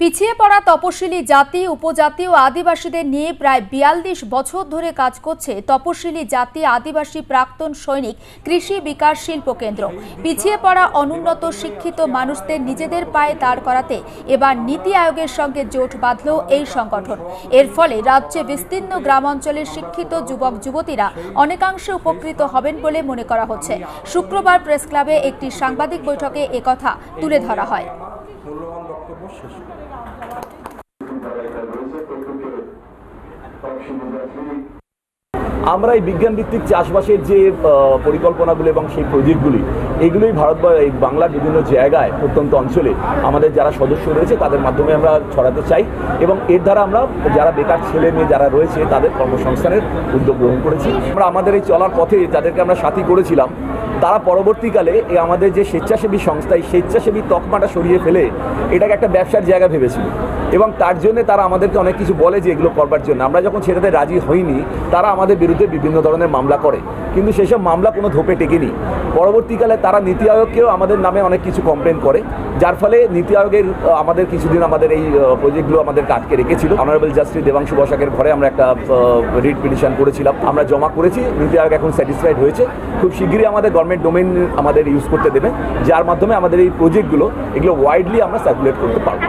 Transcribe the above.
পিছিয়ে পড়া তপশিলি জাতি, উপজাতি ও আদিবাসীদের নিয়ে প্রায় বিয়াল্লিশ বছর ধরে কাজ করছে তপশিলি জাতি আদিবাসী প্রাক্তন সৈনিক কৃষি বিকাশ শিল্প কেন্দ্র। পিছিয়ে পড়া অনুন্নত শিক্ষিত মানুষদের নিজেদের পায়ে দাঁড় করাতে এবার নীতি আয়োগের সঙ্গে জোট বাঁধল এই সংগঠন। এর ফলে রাজ্যে বিস্তীর্ণ গ্রামাঞ্চলের শিক্ষিত যুবক, যুবতীরা অনেকাংশে উপকৃত হবেন বলে মনে করা হচ্ছে। শুক্রবার প্রেস ক্লাবে একটি সাংবাদিক বৈঠকে একথা তুলে ধরা হয়। মূল্যবান বক্তব্য শেষ আমরা এই বিজ্ঞান ভিত্তিক চাষবাসের যে পরিকল্পনাগুলো এবং সেই প্রজেক্টগুলি, এগুলোই ভারত বাংলার বিভিন্ন জায়গায়, প্রত্যন্ত অঞ্চলে আমাদের যারা সদস্য রয়েছে, তাদের মাধ্যমে আমরা ছড়াতে চাই এবং এর দ্বারা আমরা যারা বেকার ছেলে মেয়ে যারা রয়েছে, তাদের কর্মসংস্থানের উদ্যোগ গ্রহণ করেছি। আমরা আমাদের এই চলার পথে যাদেরকে আমরা সাথী করেছিলাম তারা পরবর্তীকালে এই আমাদের যে স্বেচ্ছাসেবী সংস্থা, এই স্বেচ্ছাসেবী তকমাটা সরিয়ে ফেলে, এটাকে একটা ব্যবসার জায়গা ভেবেছিল। এবং তার জন্য তারা আমাদেরকে অনেক কিছু বলে যে এগুলো করবার জন্য। আমরা যখন সেটাতে রাজি হইনি, তারা আমাদের বিরুদ্ধে বিভিন্ন ধরনের মামলা করে। কিন্তু সেসব মামলা কোনো ধোপে টেকেনি। পরবর্তীকালে তারা নীতি আয়োগকেও আমাদের নামে অনেক কিছু কমপ্লেন করে। যার ফলে নীতি আয়োগের আমাদের কিছুদিন আমাদের এই প্রজেক্টগুলো আমাদেরকে আটকে রেখেছিল। অনারেবল জাস্টিস দেবাংশু বসাকের ঘরে আমরা একটা রিট পিটিশন করেছিলাম। আমরা জমা করেছি। নীতি আয়োগ এখন স্যাটিসফাইড হয়েছে। খুব শীঘ্রই আমাদের গভর্নমেন্ট ডোমেন আমাদের ইউজ করতে দেবে। যার মাধ্যমে আমাদের এই প্রজেক্টগুলো এগুলো ওয়াইডলি আমরা সার্কুলেট করতে পারব।